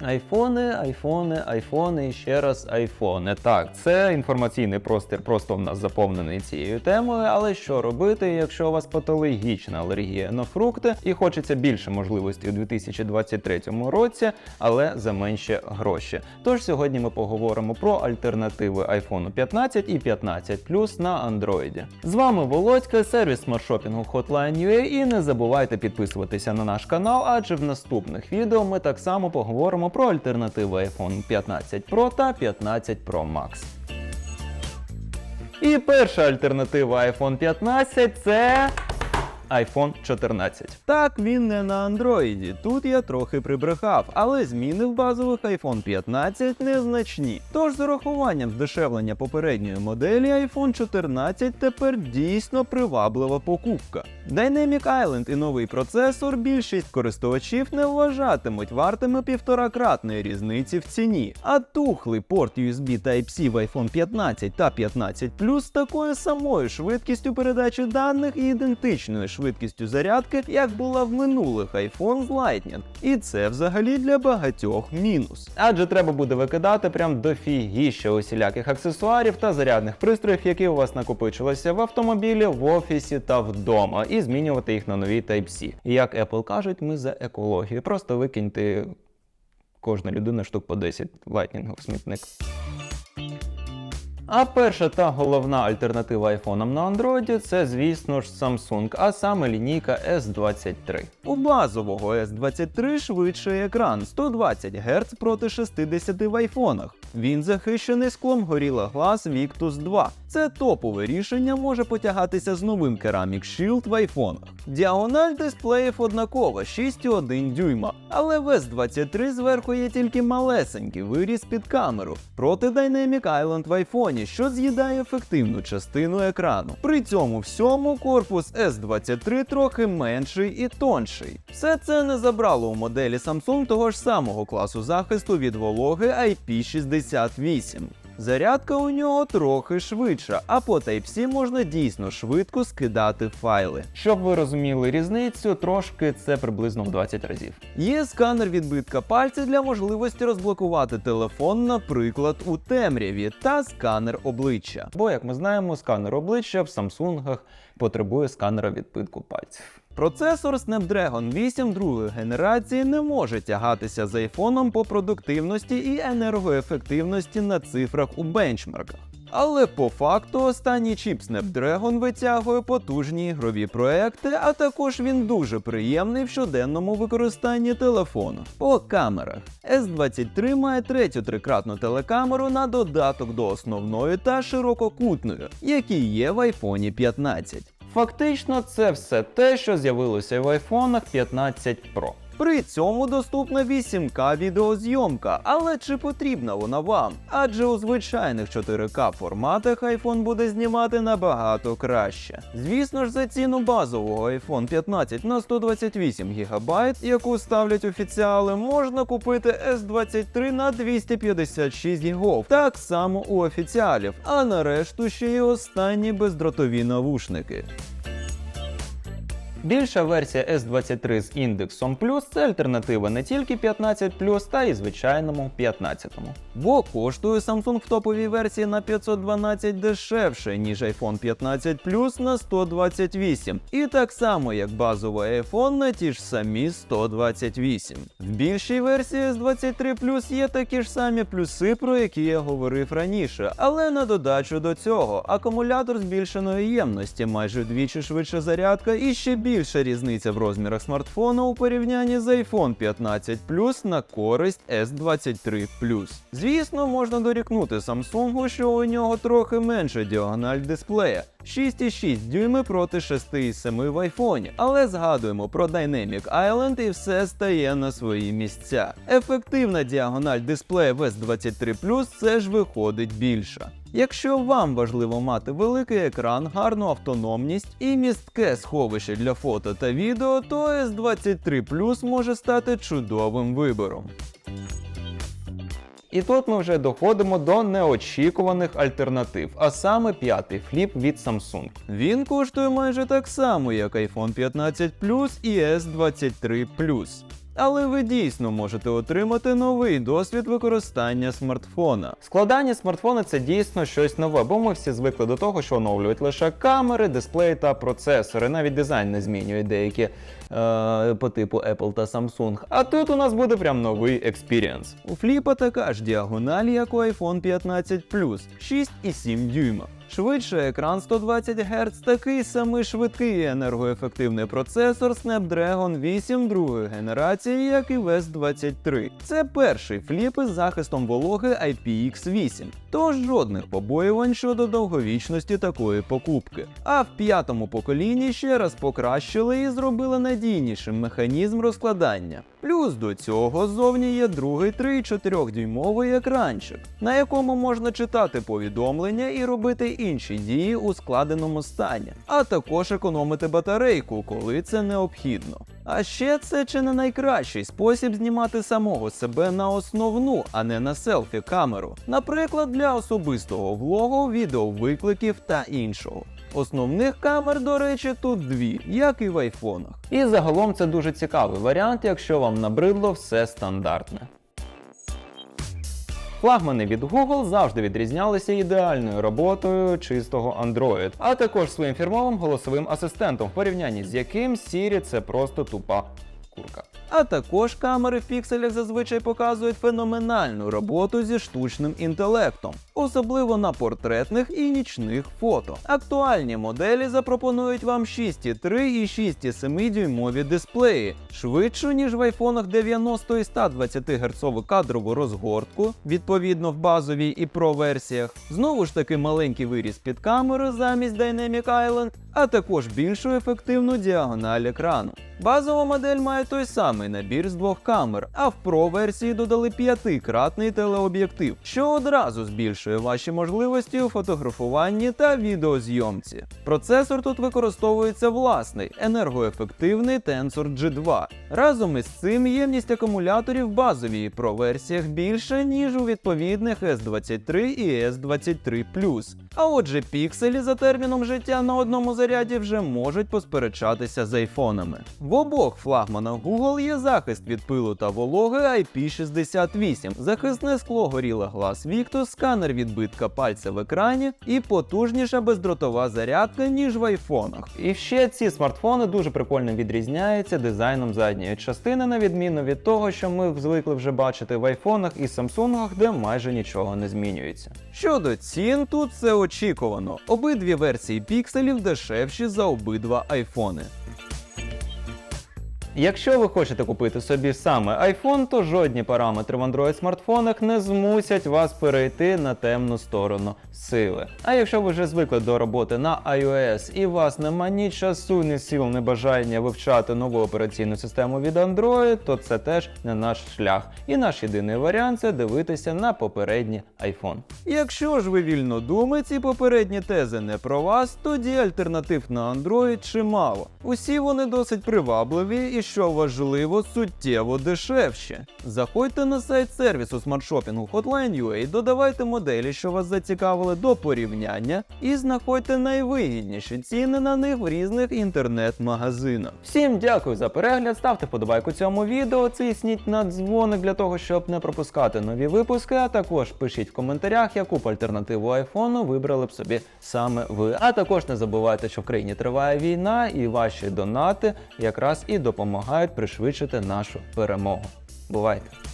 Айфони, айфони, айфони і ще раз айфони. Так, це інформаційний простір просто в нас заповнений цією темою. Але що робити, якщо у вас патологічна алергія на фрукти і хочеться більше можливостей у 2023 році, але за менші гроші? Тож сьогодні ми поговоримо про альтернативи iPhone 15 і 15 Plus на Android. З вами Володька, сервіс смартшопінгу Hotline.ua і не забувайте підписуватися на наш канал, адже в наступних відео ми так само поговоримо про альтернативи iPhone 15 Pro та 15 Pro Max. І перша альтернатива iPhone 15 це iPhone 14. Так, він не на Android. Тут я трохи прибрехав, але зміни в базових iPhone 15 незначні. Тож з урахуванням здешевлення попередньої моделі iPhone 14 тепер дійсно приваблива покупка. Dynamic Island і новий процесор більшість користувачів не вважатимуть вартими півторакратної різниці в ціні. А тухлий порт USB Type-C в iPhone 15 та 15 Plus з такою самою швидкістю передачі даних і ідентичною швидкістю зарядки, як була в минулих iPhone з Lightning. І це взагалі для багатьох мінус. Адже треба буде викидати прям дофігіще усіляких аксесуарів та зарядних пристроїв, які у вас накопичилися в автомобілі, в офісі та вдома, і змінювати їх на нові Type-C. І як Apple кажуть, ми за екологію. Просто викиньте кожна людина штук по 10 лайтнінгу в смітник. А перша та головна альтернатива айфонам на Android це, звісно ж, Samsung, а саме лінійка S23. У базового S23 швидший екран 120 Гц проти 60 в айфонах. Він захищений склом Gorilla Glass Victus 2. Це топове рішення може потягатися з новим Ceramic Shield в айфонах. Діагональ дисплеїв однакова 6,1 дюйма, але в S23 зверху є тільки малесенький виріз під камеру проти Dynamic Island в айфоні, що з'їдає ефективну частину екрану. При цьому всьому корпус S23 трохи менший і тонший. Все це не забрало у моделі Samsung того ж самого класу захисту від вологи IP68. Зарядка у нього трохи швидша, а по Type-C можна дійсно швидко скидати файли. Щоб ви розуміли різницю, трошки це приблизно в 20 разів. Є сканер відбитка пальця для можливості розблокувати телефон, наприклад, у темряві, та сканер обличчя. Бо, як ми знаємо, сканер обличчя в Samsung потребує сканера відбитку пальців. Процесор Snapdragon 8 другої генерації не може тягатися з айфоном по продуктивності і енергоефективності на цифрах у бенчмарках. Але по факту останній чіп Snapdragon витягує потужні ігрові проекти, а також він дуже приємний в щоденному використанні телефону. По камерах S23 має третю трикратну телекамеру на додаток до основної та ширококутної, які є в iPhone 15. Фактично, це все те, що з'явилося в айфонах 15 Pro. При цьому доступна 8К відеозйомка, але чи потрібна вона вам? Адже у звичайних 4К форматах iPhone буде знімати набагато краще. Звісно ж, за ціну базового iPhone 15 на 128 ГБ, яку ставлять офіціали, можна купити S23 на 256 ГБ, так само у офіціалів, а на решту ще й останні бездротові навушники. Більша версія S23 з індексом плюс це альтернатива не тільки 15 та й звичайному 15. Бо коштує Samsung в топовій версії на 512 дешевше, ніж iPhone 15 Plus на 128. І так само, як базовий iPhone на ті ж самі 128. В більшій версії S23 Plus є такі ж самі плюси, про які я говорив раніше, але на додачу до цього акумулятор збільшеної ємності, майже вдвічі швидша зарядка і ще більша різниця в розмірах смартфона у порівнянні з iPhone 15 Plus на користь S23 Plus. Звісно, можна дорікнути Samsung, що у нього трохи менша діагональ дисплея 6,6 дюйми проти 6,7 в айфоні, але згадуємо про Dynamic Island і все стає на свої місця. Ефективна діагональ дисплея в S23 Plus все ж виходить більша. Якщо вам важливо мати великий екран, гарну автономність і містке сховище для фото та відео, то S23 Plus може стати чудовим вибором. І тут ми вже доходимо до неочікуваних альтернатив, а саме п'ятий фліп від Samsung. Він коштує майже так само, як iPhone 15 Plus і S23 Plus. Але ви дійсно можете отримати новий досвід використання смартфона. Складання смартфона це дійсно щось нове, бо ми всі звикли до того, що оновлюють лише камери, дисплеї та процесори. Навіть дизайн не змінюють деякі е, по типу Apple та Samsung. А тут у нас буде прям новий експірієнс. У фліпа така ж діагональ, як у iPhone 15 6,7 дюйма. Швидший екран 120 Гц, такий самий швидкий енергоефективний процесор Snapdragon 8 другої генерації, як і в S23. Це перший фліп із захистом вологи IPX8, тож жодних побоювань щодо довговічності такої покупки. А в п'ятому поколінні ще раз покращили і зробили надійнішим механізм розкладання. Плюс до цього ззовні є другий 3,4 дюймовий екранчик, на якому можна читати повідомлення і робити інші дії у складеному стані, а також економити батарейку, коли це необхідно. А ще це чи не найкращий спосіб знімати самого себе на основну, а не на селфі камеру, наприклад, для особистого влогу, відеовикликів та іншого. Основних камер, до речі, тут дві, як і в айфонах. І загалом це дуже цікавий варіант, якщо вам набридло все стандартне. Флагмани від Google завжди відрізнялися ідеальною роботою чистого Android, а також своїм фірмовим голосовим асистентом, в порівнянні з яким Siri це просто тупа курка. А також камери в пікселях зазвичай показують феноменальну роботу зі штучним інтелектом, особливо на портретних і нічних фото. Актуальні моделі запропонують вам 6,3 і 6,7 дюймові дисплеї, швидшу, ніж в айфонах 90 і 120 Гц кадрову розгортку, відповідно в базовій і Pro версіях. Знову ж таки маленький виріз під камеру замість Dynamic Island, а також більшу ефективну діагональ екрану. Базова модель має той самий набір з двох камер, а в Pro версії додали п'ятикратний телеоб'єктив, що одразу збільшує ваші можливості у фотографуванні та відеозйомці. Процесор тут використовується власний енергоефективний Tensor G2. Разом із цим ємність акумуляторів в базовій Pro версіях більша, ніж у відповідних S23 і S23 А отже, пікселі за терміном життя на одному заряді вже можуть посперечатися з айфонами. В обох флагманах Google є захист від пилу та вологи IP68, захисне скло Gorilla Glass Victus, сканер відбитка пальця в екрані і потужніша бездротова зарядка, ніж в айфонах. І ще ці смартфони дуже прикольно відрізняються дизайном задньої частини, на відміну від того, що ми звикли вже бачити в айфонах і самсунгах, де майже нічого не змінюється. Щодо цін, тут все очікувано. Обидві версії пікселів дешевші за обидва айфони. Якщо ви хочете купити собі саме iPhone, то жодні параметри в Android смартфонах не змусять вас перейти на темну сторону сили. А якщо ви вже звикли до роботи на iOS і у вас нема ні часу, ні сил, ні бажання вивчати нову операційну систему від Android, то це теж не наш шлях. І наш єдиний варіант це дивитися на попередній iPhone. Якщо ж ви вільно думаєте, ці попередні тези не про вас, тоді альтернатив на Android чимало. Усі вони досить привабливі і що важливо, суттєво дешевші. Заходьте на сайт сервісу смартшопінгу Hotline.ua, додавайте моделі, що вас зацікавили до порівняння, і знаходьте найвигідніші ціни на них в різних інтернет-магазинах. Всім дякую за перегляд, ставте подобайку цьому відео, тисніть на дзвоник для того, щоб не пропускати нові випуски, а також пишіть в коментарях, яку б альтернативу айфону вибрали б собі саме ви. А також не забувайте, що в країні триває війна, і ваші донати якраз і допомагають пришвидшити нашу перемогу. Бувайте!